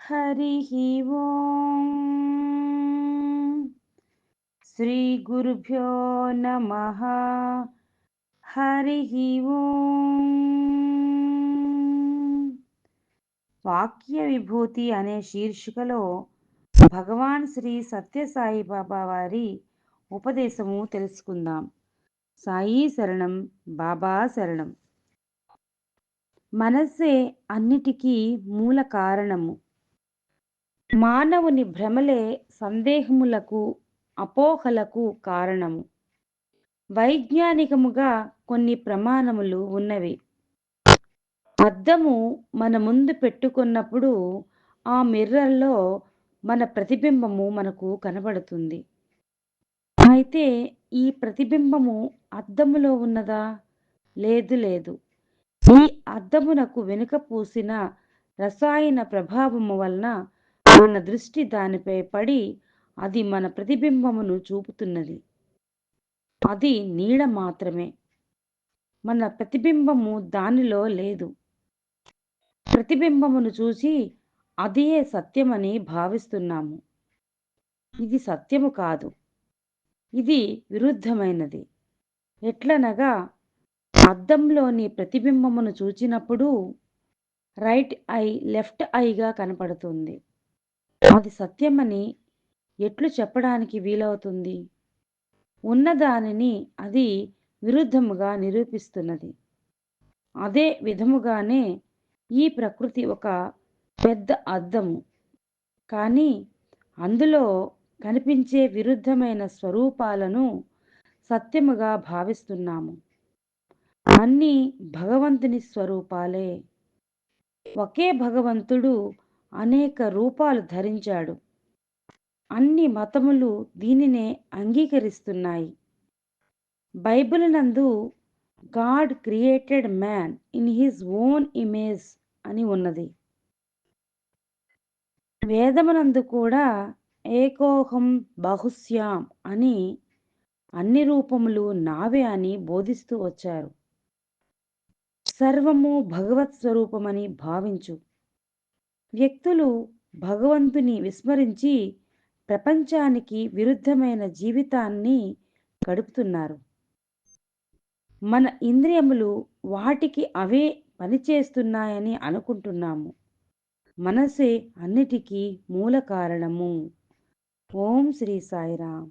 हरिः ॐ श्रीगुरुभ्यो नमः హరిః ఓం వాక్య విభూతి అనే శీర్షికలో భగవాన్ శ్రీ సత్యసాయి బాబా వారి ఉపదేశము తెలుసుకుందాం సాయి శరణం బాబా శరణం మనస్సే అన్నిటికీ మూల కారణము మానవుని భ్రమలే సందేహములకు అపోహలకు కారణము. వైజ్ఞానికముగా కొన్ని ప్రమాణములు ఉన్నవి. అద్దము మన ముందు పెట్టుకున్నప్పుడు ఆ మిర్రర్లో మన ప్రతిబింబము మనకు కనబడుతుంది. అయితే ఈ ప్రతిబింబము అద్దములో ఉన్నదా? లేదు లేదు. ఈ అద్దమునకు వెనుక పూసిన రసాయన ప్రభావము వలన మన దృష్టి దానిపై పడి అది మన ప్రతిబింబమును చూపుతున్నది. అది నీడ మాత్రమే. మన ప్రతిబింబము దానిలో లేదు. ప్రతిబింబమును చూసి అదే సత్యమని భావిస్తున్నాము. ఇది సత్యము కాదు. ఇది విరుద్ధమైనది. ఎట్లనగా అద్దంలోని ప్రతిబింబమును చూచినప్పుడు రైట్ ఐ లెఫ్ట్ ఐగా కనపడుతుంది. అది సత్యమని ఎట్లు చెప్పడానికి వీలవుతుంది? ఉన్నదానిని అది విరుద్ధముగా నిరూపిస్తున్నది. అదే విధముగానే ఈ ప్రకృతి ఒక పెద్ద అద్దము. కానీ అందులో కనిపించే విరుద్ధమైన స్వరూపాలను సత్యముగా భావిస్తున్నాము. అన్నీ భగవంతుని స్వరూపాలే. ఒకే భగవంతుడు అనేక రూపాలు ధరించాడు. అన్ని మతములు దీనినే అంగీకరిస్తున్నాయి. బైబిల్ నందు God created man in his own image అని ఉన్నది. వేదమునందు కూడా ఏకోహం బహుశ్యాం అని అన్ని రూపములు నావే అని బోధిస్తూ వచ్చారు. సర్వము భగవత్ స్వరూపమని భావించు. వ్యక్తులు భగవంతుని విస్మరించి ప్రపంచానికి విరుద్ధమైన జీవితాన్ని గడుపుతున్నారు. మన ఇంద్రియములు వాటికి అవే పనిచేస్తున్నాయని అనుకుంటున్నాము. మనసే అన్నిటికీ మూల కారణము. ఓం శ్రీ సాయిరామ్.